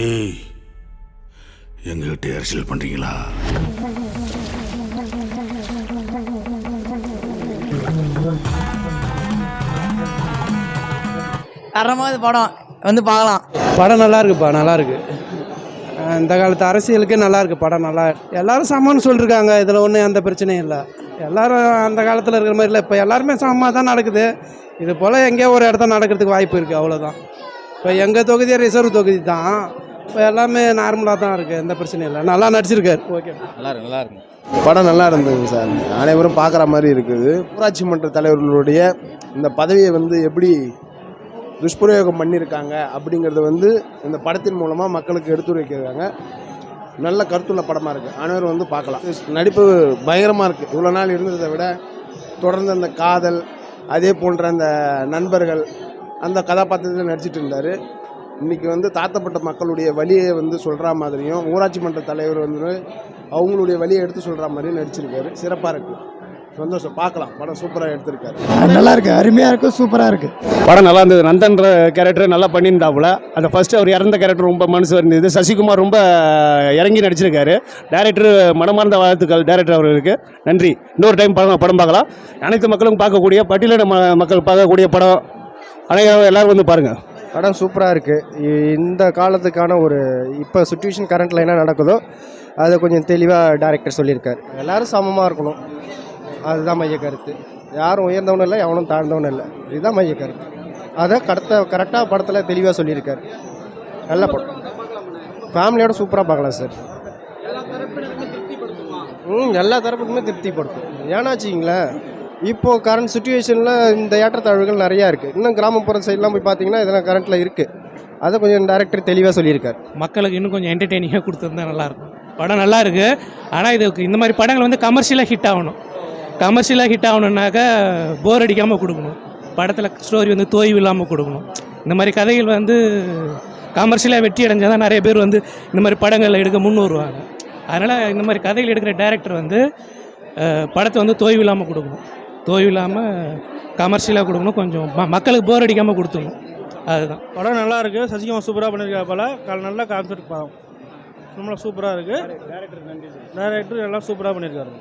ஏய் எங்ககிட்ட அரசியல் பண்றீங்களா? தரமாக படம் வந்து பார்க்கலாம். படம் நல்லா இருக்குப்பா நல்லா இருக்கு. இந்த காலத்து அரசியலுக்கு நல்லா இருக்கு படம் நல்லா எல்லாரும் சமம்னு சொல்லியிருக்காங்க இதில் ஒன்றும் எந்த பிரச்சனையும் இல்லை. எல்லாரும் அந்த காலத்தில் இருக்கிற மாதிரி இல்லை இப்போ எல்லாருமே சமமாக தான் நடக்குது. இது போல் எங்கேயோ ஒரு இடத்துல நடக்கிறதுக்கு வாய்ப்பு இருக்குது அவ்வளோதான் இப்போ எங்கள் தொகுதியே ரிசர்வ் தொகுதி தான். இப்போ எல்லாமே நார்மலாக தான் இருக்குது எந்த பிரச்சனையும் இல்லை. நல்லா நடிச்சிருக்காரு. ஓகே நல்லா இருக்கு நல்லா இருக்கு. படம் நல்லா இருந்தது சார். அனைவரும் பார்க்குற மாதிரி இருக்குது. ஊராட்சி மன்ற தலைவர்களுடைய இந்த பதவியை வந்து எப்படி துஷ்பிரயோகம் பண்ணியிருக்காங்க அப்படிங்கிறத வந்து இந்த படத்தின் மூலமாக மக்களுக்கு எடுத்துரைக்கிறாங்க. நல்ல கருத்துள்ள படமாக இருக்குது அனைவரும் வந்து பார்க்கலாம். நடிப்பு பயங்கரமாக இருக்குது இவ்வளோ நாள் இருந்ததை விட தொடர்ந்து அந்த காதல் அதே போன்ற அந்த நண்பர்கள் அந்த கதாபாத்திரத்தில் நடிச்சிட்டு இருந்தார். இன்றைக்கி வந்து தாத்தப்பட்ட மக்களுடைய வழியை வந்து சொல்கிற மாதிரியும் ஊராட்சி மன்ற தலைவர் வந்து அவங்களுடைய வழியை எடுத்து சொல்கிற மாதிரியும் நடிச்சிருக்காரு. சிறப்பாக இருக்குது சந்தோஷம். பார்க்கலாம். படம் சூப்பராக எடுத்திருக்காரு. நல்லா இருக்கு. அருமையாக இருக்கு. சூப்பராக இருக்கு. படம் நல்லா இருந்தது. நந்தன்ற கேரக்டர் நல்லா பண்ணியிருந்தாப்புல. அந்த ஃபர்ஸ்ட் அவர் இறந்த கேரக்டர் ரொம்ப மனசு இருந்தது சசிகுமார் ரொம்ப இறங்கி நடிச்சிருக்காரு. டேரக்டர் மனமார்ந்த வாழ்த்துக்கள் டேரக்டர் அவர்களுக்கு. நன்றி. இன்னொரு டைம் படம் படம் பார்க்கலாம். அனைத்து மக்களும் பார்க்கக்கூடிய பட்டியலின ம- மக்கள் பார்க்கக்கூடிய படம் அனைவரும் எல்லாரும் வந்து பாருங்கள் படம் சூப்பராக இருக்குது இந்த காலத்துக்கான ஒரு இப்போ சுச்சுவேஷன் கரண்ட்டில் என்ன நடக்குதோ அதை கொஞ்சம் தெளிவாக டேரக்டர் சொல்லியிருக்காரு. எல்லாரும் சமமாக இருக்கணும். அதுதான் மைய கருத்து. யாரும் உயர்ந்தவனும் இல்லை எவனும் தாழ்ந்தவனும் இல்லை. இதுதான் மைய கருத்து. அதை கடத்த கரெக்டாக படத்தில் தெளிவாக சொல்லியிருக்காரு. நல்ல படம். ஃபேமிலியோட சூப்பராக பார்க்கலாம் சார் ம் எல்லா தரப்புக்குமே திருப்திப்படுத்தும். ஏன்னா வச்சிங்களேன் இப்போது கரண்ட் சுச்சுவேஷனில் இந்த ஏற்றத்தாழ்வுகள் நிறையா இருக்குது இன்னும் கிராமப்புற சைட்லாம் போய் பார்த்தீங்கன்னா இதெல்லாம் கரண்ட்டில் இருக்குது அதை கொஞ்சம் டேரக்டர் தெளிவாக சொல்லியிருக்காரு. மக்களுக்கு இன்னும் கொஞ்சம் என்டர்டெய்னிங்காக கொடுத்துருந்தா நல்லாயிருக்கும் படம் நல்லா இருக்குது ஆனால் இதுக்கு இந்த மாதிரி படங்கள் வந்து கமர்ஷியலாக ஹிட் ஆகணும். கமர்ஷியலாக ஹிட் ஆகணுன்னாக்கா போர் அடிக்காமல் கொடுக்கணும். படத்தில் ஸ்டோரி வந்து தோய்வு இல்லாமல் கொடுக்கணும். இந்த மாதிரி கதைகள் வந்து கமர்ஷியலாக வெற்றி அடைஞ்சால் தான் நிறைய பேர் வந்து இந்த மாதிரி படங்கள் எடுக்க முன் வருவாங்க அதனால் இந்த மாதிரி கதைகள் எடுக்கிற டேரக்டர் வந்து படத்தை வந்து தோய்வு இல்லாமல் கொடுக்கணும். தோய்வு இல்லாமல் கமர்ஷியலாக கொடுக்கணும். கொஞ்சம் ம- மக்களுக்கு போர் அடிக்காமல் கொடுத்துடணும். அதுதான். படம் நல்லா இருக்கு. சசிகுமார் சூப்பராக பண்ணியிருக்கா போல. கால் நல்லா கான்செப்ட் படம். ரொம்ப சூப்பராக இருக்கு. டேரக்டர் எல்லாம் சூப்பராக பண்ணியிருக்காரு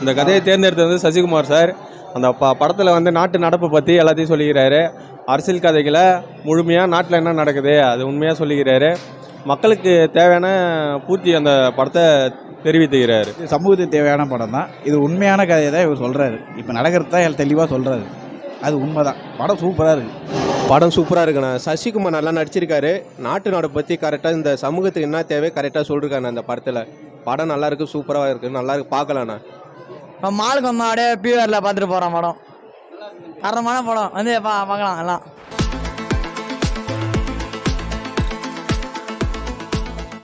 இந்த கதையை தேர்ந்தெடுத்தது வந்து சசிகுமார் சார். அந்த ப படத்தில் வந்து நாட்டு நடப்பை பற்றி எல்லாத்தையும் சொல்லிக்கிறாரு. அரசியல் கதைகளை முழுமையாக நாட்டில் என்ன நடக்குது அது உண்மையாக சொல்லிக்கிறாரு. மக்களுக்கு தேவையான பூர்த்தி அந்த படத்தை தெரிவித்துக்கிறாரு. இது சமூகத்துக்கு தேவையான படம் தான் இது உண்மையான கதையை தான் இவர் சொல்கிறாரு இப்போ நடக்கிறது தான் தெளிவாக சொல்கிறாரு அது உண்மை தான் படம் சூப்பராக இருக்குது படம் சூப்பராக இருக்குண்ணா. சசிகுமார் நல்லா நடிச்சிருக்காரு. நாட்டு நாடை பற்றி கரெக்டாக இந்த சமூகத்துக்கு என்ன தேவை கரெக்டாக சொல்லிருக்காண்ணா அந்த படத்தில். படம் நல்லா இருக்கு சூப்பராக இருக்கு. நல்லா இருக்கு. பார்க்கலாண்ணா. இப்போ மாலுக்கு வந்தோம் அப்படியே பியூஆரில் பார்த்துட்டு போகிறோம் படம். தரமான படம். வந்து பார்க்கலாம் எல்லாம்.